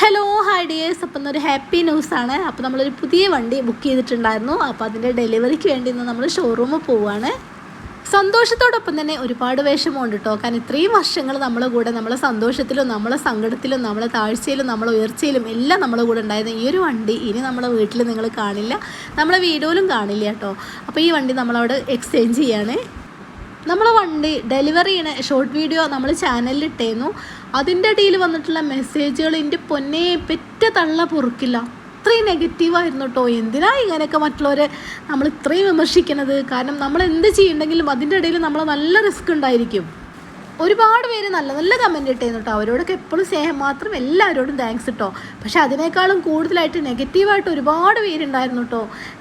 Hello hi dears അപ്പം ഒരു happy ന്യൂസാണ് അപ്പോൾ നമ്മളൊരു പുതിയ വണ്ടി ബുക്ക് ചെയ്തിട്ടുണ്ടായിരുന്നു. അപ്പോൾ അതിന്റെ ഡെലിവറിക്ക് വേണ്ടി ഇന്ന് നമ്മൾ ഷോറൂമിൽ പോവുകയാണ് സന്തോഷത്തോടൊപ്പം തന്നെ ഒരുപാട് വിഷമമുണ്ട് കേട്ടോ കാരണം ഇത്രയും വർഷങ്ങൾ നമ്മളെ കൂടെ നമ്മളെ സന്തോഷത്തിലും നമ്മളെ സങ്കടത്തിലും നമ്മളെ താഴ്ചയിലും നമ്മളെ ഉയർച്ചയിലും എല്ലാം നമ്മളെ കൂടെ ഉണ്ടായിരുന്ന. ഈ ഒരു വണ്ടി ഇനി നമ്മളെ വീട്ടിൽ നിങ്ങൾ കാണില്ല. നമ്മളെ വീഡിയോയിലും കാണില്ല കേട്ടോ അപ്പോൾ ഈ വണ്ടി നമ്മളവിടെ എക്സ്ചേഞ്ച് ചെയ്യാണ്. നമ്മളെ വണ്ടി ഡെലിവറി ചെയ്യണ ഷോർട്ട് വീഡിയോ നമ്മൾ ചാനലിൽ ഇട്ടേന്നു. അതിന്റെ ഇടയിൽ വന്നിട്ടുള്ള മെസ്സേജുകൾ എന്റെ പൊന്നെ പെറ്റ തള്ള പൊറുക്കില്ല. അത്രയും നെഗറ്റീവായിരുന്നു കേട്ടോ എന്തിനാ ഇങ്ങനെയൊക്കെ മറ്റുള്ളവരെ നമ്മൾ ഇത്രയും വിമർശിക്കുന്നത് കാരണം നമ്മൾ എന്ത് ചെയ്യുന്നുണ്ടെങ്കിലും അതിന്റെ ഇടയിൽ നമ്മൾ നല്ല റിസ്ക് ഉണ്ടായിരിക്കും. ഒരുപാട് പേര് നല്ല നല്ല കമന്റ് ഇട്ടേന്ന് കേട്ടോ അവരോടൊക്കെ എപ്പോഴും സ്നേഹം മാത്രം എല്ലാവരോടും താങ്ക്സ് കേട്ടോ പക്ഷേ അതിനേക്കാളും കൂടുതലായിട്ട് നെഗറ്റീവായിട്ട് ഒരുപാട് പേരുണ്ടായിരുന്നു കേട്ടോ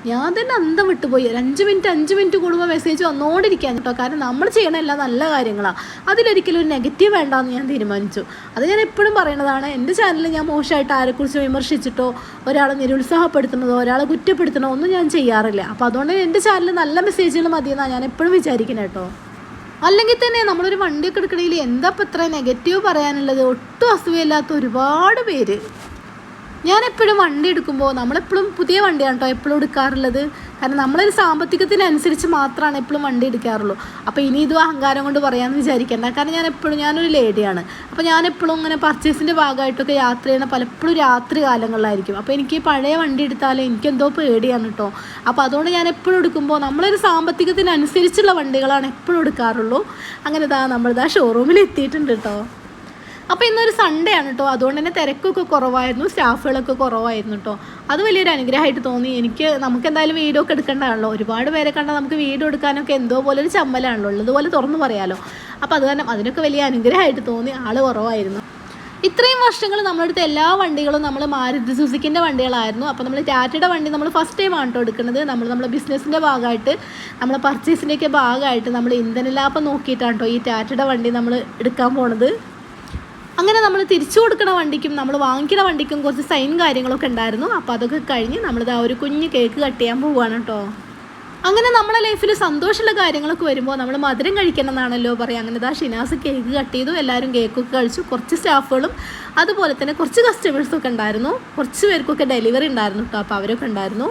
ഞാൻ തന്നെ അന്തം വിട്ടുപോയി. ഒരു അഞ്ച് മിനിറ്റ് അഞ്ച് മിനിറ്റ് കൂടുമ്പോൾ മെസ്സേജ് വന്നുകൊണ്ടിരിക്കാൻ കേട്ടോ കാരണം നമ്മൾ ചെയ്യണ എല്ലാം നല്ല കാര്യങ്ങളാണ് അതിലൊരിക്കലും ഒരു നെഗറ്റീവ് വേണ്ടാന്ന് ഞാൻ തീരുമാനിച്ചു. അത് ഞാൻ എപ്പോഴും പറയണതാണ്. എന്റെ ചാനലിൽ ഞാൻ മോശമായിട്ട് ആരെക്കുറിച്ച് വിമർശിച്ചിട്ടോ ഒരാളെ നിരുത്സാഹപ്പെടുത്തുന്നതോ ഒരാളെ കുറ്റപ്പെടുത്തണോ ഒന്നും ഞാൻ ചെയ്യാറില്ല. അപ്പോൾ അതുകൊണ്ട് എന്റെ ചാനലിൽ നല്ല മെസ്സേജുകൾ മതിയെന്നാണ് ഞാൻ എപ്പോഴും വിചാരിക്കുന്നത് കേട്ടോ അല്ലെങ്കിൽ തന്നെ നമ്മളൊരു വണ്ടിയൊക്കെ എടുക്കണമെങ്കിൽ എന്താ ഇപ്പം ഇത്ര നെഗറ്റീവ് പറയാനുള്ളത്? ഒട്ടും അസുഖമില്ലാത്ത ഒരുപാട് പേര്. ഞാൻ എപ്പോഴും വണ്ടി എടുക്കുമ്പോൾ നമ്മളെപ്പോഴും പുതിയ വണ്ടിയാണ് കേട്ടോ എപ്പോഴും എടുക്കാറുള്ളത്. കാരണം നമ്മളൊരു സാമ്പത്തികത്തിനനുസരിച്ച് മാത്രമാണ് എപ്പോഴും വണ്ടി എടുക്കാറുള്ളൂ. അപ്പോൾ ഇനി ഇതും അഹങ്കാരം കൊണ്ട് പറയാമെന്ന് വിചാരിക്കേണ്ട. കാരണം ഞാൻ എപ്പോഴും ഞാനൊരു ലേഡിയാണ്. അപ്പോൾ ഞാൻ എപ്പോഴും ഇങ്ങനെ പർച്ചേസിന്റെ ഭാഗമായിട്ടൊക്കെ യാത്ര ചെയ്യുന്ന പലപ്പോഴും രാത്രി കാലങ്ങളിലായിരിക്കും. അപ്പോൾ എനിക്ക് പഴയ വണ്ടി എടുത്താൽ എനിക്കെന്തോ പേടിയാണ് കേട്ടോ അപ്പോൾ അതുകൊണ്ട് ഞാൻ എപ്പോഴും എടുക്കുമ്പോൾ നമ്മളൊരു സാമ്പത്തികത്തിനനുസരിച്ചുള്ള വണ്ടികളാണ് എപ്പോഴും എടുക്കാറുള്ളൂ. അങ്ങനെ ഇതാ നമ്മളിതാ ഷോറൂമിൽ എത്തിയിട്ടുണ്ട് കേട്ടോ അപ്പോൾ ഇന്നൊരു സൺഡേ ആണ് കേട്ടോ അതുകൊണ്ട് തന്നെ തിരക്കൊക്കെ കുറവായിരുന്നു സ്റ്റാഫുകളൊക്കെ കുറവായിരുന്നു കേട്ടോ അത് വലിയൊരു അനുഗ്രഹമായിട്ട് തോന്നി. എനിക്ക് നമുക്ക് എന്തായാലും വീഡിയോ ഒക്കെ എടുക്കേണ്ടതാണല്ലോ. ഒരുപാട് പേരെ കണ്ടാൽ നമുക്ക് വീഡിയോ എടുക്കാനൊക്കെ എന്തോ പോലെ ഒരു ചമ്മലാണല്ലോ. ഉള്ളതുപോലെ തുറന്നു പറയാമല്ലോ അപ്പോൾ അത് കാരണം അതിനൊക്കെ വലിയ അനുഗ്രഹമായിട്ട് തോന്നി. ആൾ കുറവായിരുന്നു. ഇത്രയും വർഷങ്ങൾ നമ്മളെടുത്ത എല്ലാ വണ്ടികളും നമ്മൾ മാരുതി സുസുക്കിന്റെ വണ്ടികളായിരുന്നു. അപ്പോൾ നമ്മൾ ടാറ്റയുടെ വണ്ടി നമ്മൾ ഫസ്റ്റ് ടൈം ആണ് കേട്ടോ എടുക്കുന്നത്. നമ്മൾ നമ്മുടെ ബിസിനസ്സിന്റെ ഭാഗമായിട്ട് നമ്മളെ പർച്ചേസിന്റെയൊക്കെ ഭാഗമായിട്ട് നമ്മൾ ഇന്ധന ലാഭം നോക്കിയിട്ടാണ് കേട്ടോ ഈ ടാറ്റയുടെ വണ്ടി നമ്മൾ എടുക്കാൻ പോണത്. അങ്ങനെ നമ്മൾ തിരിച്ചു കൊടുക്കണ വണ്ടിക്കും നമ്മൾ വാങ്ങിക്കുന്ന വണ്ടിക്കും കുറച്ച് സൈൻ കാര്യങ്ങളൊക്കെ ഉണ്ടായിരുന്നു. അപ്പോൾ അതൊക്കെ കഴിഞ്ഞ് നമ്മളിത് ആ ഒരു കുഞ്ഞ് കേക്ക് കട്ട് ചെയ്യാൻ പോവുകയാണ് കേട്ടോ അങ്ങനെ നമ്മുടെ ലൈഫിൽ സന്തോഷമുള്ള കാര്യങ്ങളൊക്കെ വരുമ്പോൾ നമ്മൾ മധുരം കഴിക്കണം എന്നാണല്ലോ പറയുക അങ്ങനെ ഇതാ ഷിനാസ് കേക്ക് കട്ട് ചെയ്തു എല്ലാവരും കേക്കൊക്കെ കഴിച്ചു. കുറച്ച് സ്റ്റാഫുകളും അതുപോലെ തന്നെ കുറച്ച് കസ്റ്റമേഴ്സൊക്കെ ഉണ്ടായിരുന്നു. കുറച്ച് പേർക്കൊക്കെ ഡെലിവറി ഉണ്ടായിരുന്നു കേട്ടോ അപ്പോൾ അവരൊക്കെ ഉണ്ടായിരുന്നു.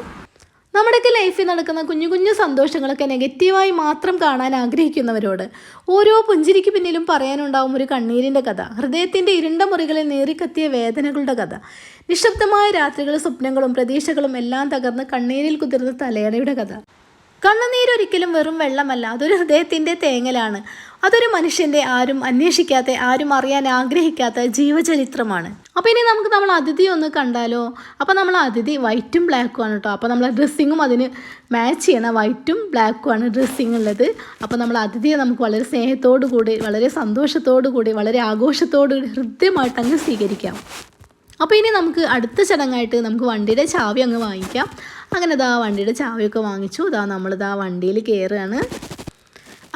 നമ്മുടെയൊക്കെ ലൈഫിൽ നടക്കുന്ന കുഞ്ഞു കുഞ്ഞു സന്തോഷങ്ങളൊക്കെ നെഗറ്റീവായി മാത്രം കാണാൻ ആഗ്രഹിക്കുന്നവരോട് ഓരോ പുഞ്ചിരിക്ക് പിന്നിലും പറയാനുണ്ടാവും ഒരു കണ്ണീരിന്റെ കഥ. ഹൃദയത്തിന്റെ ഇരുണ്ട മുറികളിൽ നേറിക്കത്തിയ വേദനകളുടെ കഥ. നിശബ്ദമായ രാത്രികളും സ്വപ്നങ്ങളും പ്രതീക്ഷകളും എല്ലാം തകർന്ന് കണ്ണീരിൽ കുതിർന്ന തലയണയുടെ കഥ. കണ്ണുനീരൊരിക്കലും വെറും വെള്ളമല്ല. അതൊരു ഹൃദയത്തിന്റെ തേങ്ങലാണ്. അതൊരു മനുഷ്യന്റെ ആരും അന്വേഷിക്കാത്ത ആരും അറിയാൻ ആഗ്രഹിക്കാത്ത ജീവചരിത്രമാണ്. അപ്പോൾ ഇനി നമുക്ക് നമ്മൾ അതിഥി ഒന്ന് കണ്ടാലോ? അപ്പോൾ നമ്മൾ അതിഥി വൈറ്റും ബ്ലാക്കും ആണ് കേട്ടോ. അപ്പോൾ നമ്മൾ ഡ്രസ്സിങ്ങും അതിന് മാച്ച് ചെയ്യണ വൈറ്റും ബ്ലാക്കും ആണ് ഡ്രസ്സിങ് ഉള്ളത്. അപ്പോൾ നമ്മൾ അതിഥിയെ നമുക്ക് വളരെ സ്നേഹത്തോടു കൂടി വളരെ സന്തോഷത്തോടു കൂടി വളരെ ആഘോഷത്തോടു കൂടി ഹൃദ്യമായിട്ട് അങ്ങ് സ്വീകരിക്കാം. അപ്പോൾ ഇനി നമുക്ക് അടുത്ത ചടങ്ങായിട്ട് നമുക്ക് വണ്ടിയുടെ ചാവി അങ്ങ് വാങ്ങിക്കാം. അങ്ങനെ ഇതാ വണ്ടിയുടെ ചാവിയൊക്കെ വാങ്ങിച്ചു. ഇതാ നമ്മളിതാ വണ്ടിയിൽ കയറുകയാണ്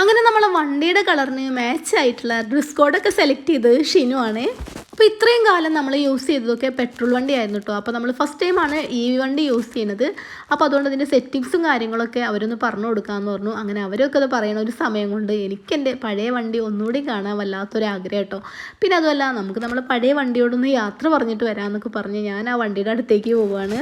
അങ്ങനെ നമ്മൾ വണ്ടിയുടെ കളറിന് മാച്ച് ആയിട്ടുള്ള ഡ്രസ് കോഡൊക്കെ സെലക്ട് ചെയ്തത് ഷിനു ആണ്. അപ്പോൾ ഇത്രയും കാലം നമ്മൾ യൂസ് ചെയ്തതൊക്കെ പെട്രോൾ വണ്ടി ആയിരുന്നു കേട്ടോ അപ്പോൾ നമ്മൾ ഫസ്റ്റ് ടൈമാണ് ഈ വണ്ടി യൂസ് ചെയ്യുന്നത്. അപ്പോൾ അതുകൊണ്ട് അതിന്റെ സെറ്റിങ്സും കാര്യങ്ങളൊക്കെ അവരൊന്ന് പറഞ്ഞു കൊടുക്കാമെന്ന് പറഞ്ഞു. അങ്ങനെ അവരൊക്കെ അത് പറയണ ഒരു സമയം കൊണ്ട് എനിക്കെന്റെ പഴയ വണ്ടി ഒന്നുകൂടി കാണാൻ വല്ലാത്തൊരു ആഗ്രഹം കേട്ടോ പിന്നെ അതുമല്ല നമുക്ക് നമ്മൾ പഴയ വണ്ടിയോടൊന്ന് യാത്ര പറഞ്ഞിട്ട് വരാമെന്നൊക്കെ പറഞ്ഞ് ഞാൻ ആ വണ്ടിയുടെ അടുത്തേക്ക് പോവുകയാണ്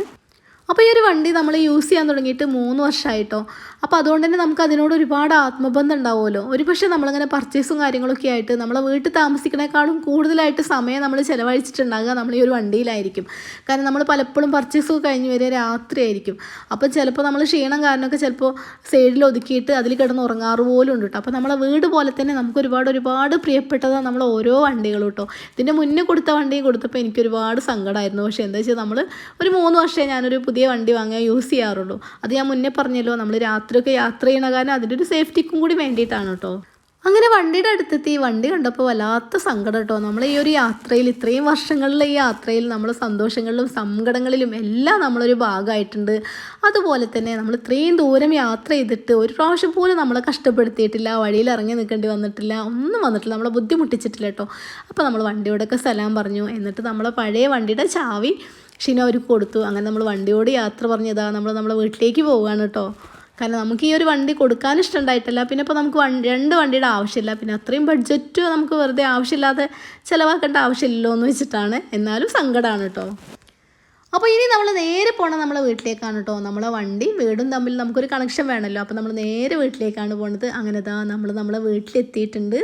അപ്പോൾ ഈ ഒരു വണ്ടി നമ്മൾ യൂസ് ചെയ്യാൻ തുടങ്ങിയിട്ട് മൂന്ന് വർഷമായിട്ടോ അപ്പോൾ അതുകൊണ്ട് തന്നെ നമുക്ക് അതിനോട് ഒരുപാട് ആത്മബന്ധം ഉണ്ടാവുമല്ലോ. ഒരു പക്ഷേ നമ്മളിങ്ങനെ പർച്ചേസും കാര്യങ്ങളൊക്കെ ആയിട്ട് നമ്മളെ വീട്ടിൽ താമസിക്കണേക്കാളും കൂടുതലായിട്ട് സമയം നമ്മൾ ചിലവഴിച്ചിട്ടുണ്ടാകുക നമ്മൾ ഈ ഒരു വണ്ടിയിലായിരിക്കും. കാരണം നമ്മൾ പലപ്പോഴും പർച്ചേസൊക്കെ കഴിഞ്ഞ് വരെ രാത്രിയായിരിക്കും. അപ്പോൾ ചിലപ്പോൾ നമ്മൾ ക്ഷീണം കാരണമൊക്കെ ചിലപ്പോൾ സൈഡിൽ ഒതുക്കിയിട്ട് അതിൽ കിടന്ന് ഉറങ്ങാറ് പോലും ഉണ്ട് കേട്ടോ അപ്പോൾ നമ്മളെ വീട് പോലെ തന്നെ നമുക്ക് ഒരുപാട് ഒരുപാട് പ്രിയപ്പെട്ടതാണ് നമ്മൾ ഓരോ വണ്ടികളും കേട്ടോ ഇതിന്റെ മുന്നേ കൊടുത്ത വണ്ടിയും കൊടുത്തപ്പോൾ എനിക്ക് ഒരുപാട് സങ്കടമായിരുന്നു പക്ഷേ എന്താ വെച്ചാൽ നമ്മൾ ഒരു മൂന്ന് വർഷമേ ഞാനൊരു പുതിയ വണ്ടി വാങ്ങിയാൽ യൂസ് ചെയ്യാറുള്ളൂ. അത് ഞാൻ മുന്നേ പറഞ്ഞല്ലോ നമ്മൾ രാത്രിയൊക്കെ യാത്ര ചെയ്യണ കാരണം അതിന്റെ ഒരു സേഫ്റ്റിക്കും കൂടി വേണ്ടിയിട്ടാണ് കേട്ടോ അങ്ങനെ വണ്ടിയുടെ അടുത്തെത്തി വണ്ടി കണ്ടപ്പോൾ വല്ലാത്ത സങ്കടം കേട്ടോ നമ്മൾ ഈ ഒരു യാത്രയിൽ ഇത്രയും വർഷങ്ങളിലെ ഈ യാത്രയിൽ നമ്മൾ സന്തോഷങ്ങളിലും സങ്കടങ്ങളിലും എല്ലാം നമ്മളൊരു ഭാഗമായിട്ടുണ്ട്. അതുപോലെ തന്നെ നമ്മൾ ഇത്രയും ദൂരം യാത്ര ചെയ്തിട്ട് ഒരു പ്രാവശ്യം പോലും നമ്മളെ കഷ്ടപ്പെടുത്തിയിട്ടില്ല വഴിയിൽ ഇറങ്ങി നിൽക്കേണ്ടി വന്നിട്ടില്ല ഒന്നും വന്നിട്ടില്ല നമ്മളെ ബുദ്ധിമുട്ടിച്ചിട്ടില്ല കേട്ടോ അപ്പോൾ നമ്മൾ വണ്ടിയോടൊക്കെ സലാം പറഞ്ഞു എന്നിട്ട് നമ്മളെ പഴയ വണ്ടിയുടെ ചാവി ഷിന അവർക്ക് കൊടുത്തു. അങ്ങനെ നമ്മൾ വണ്ടിയോട് യാത്ര പറഞ്ഞതാ നമ്മൾ നമ്മളെ വീട്ടിലേക്ക് പോവുകയാണ് കേട്ടോ. കാരണം നമുക്ക് ഈ ഒരു വണ്ടി കൊടുക്കാൻ ഇഷ്ടമുണ്ടായിട്ടില്ല. പിന്നെ ഇപ്പോൾ നമുക്ക് വണ്ടി രണ്ട് വണ്ടിയുടെ ആവശ്യമില്ല. പിന്നെ അത്രയും ബഡ്ജറ്റ് നമുക്ക് വെറുതെ ആവശ്യമില്ലാതെ ചിലവാക്കേണ്ട ആവശ്യമില്ലല്ലോ എന്ന് വെച്ചിട്ടാണ്. എന്നാലും സങ്കടമാണ് കേട്ടോ. അപ്പോൾ ഇനി നമ്മൾ നേരെ പോകണം നമ്മളെ വീട്ടിലേക്കാണ് കേട്ടോ. നമ്മളെ വണ്ടി വീടും തമ്മിൽ നമുക്കൊരു കണക്ഷൻ വേണമല്ലോ അപ്പോൾ നമ്മൾ നേരെ വീട്ടിലേക്കാണ് പോണത്. അങ്ങനെ താ നമ്മൾ നമ്മളെ വീട്ടിലെത്തിയിട്ടുണ്ട്.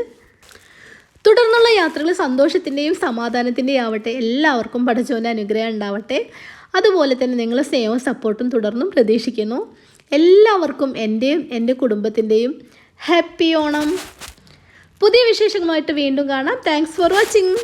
തുടർന്നുള്ള യാത്രകൾ സന്തോഷത്തിന്റെയും സമാധാനത്തിന്റെയും ആവട്ടെ. എല്ലാവർക്കും പഠിച്ചവന്റെ അനുഗ്രഹം ഉണ്ടാവട്ടെ. അതുപോലെ തന്നെ നിങ്ങൾ സ്നേഹവും സപ്പോർട്ടും തുടർന്നും പ്രതീക്ഷിക്കുന്നു. എല്ലാവർക്കും എന്റെയും എന്റെ കുടുംബത്തിന്റെയും ഹാപ്പി ഓണം. പുതിയ വിശേഷങ്ങളുമായിട്ട് വീണ്ടും കാണാം. Thanks for watching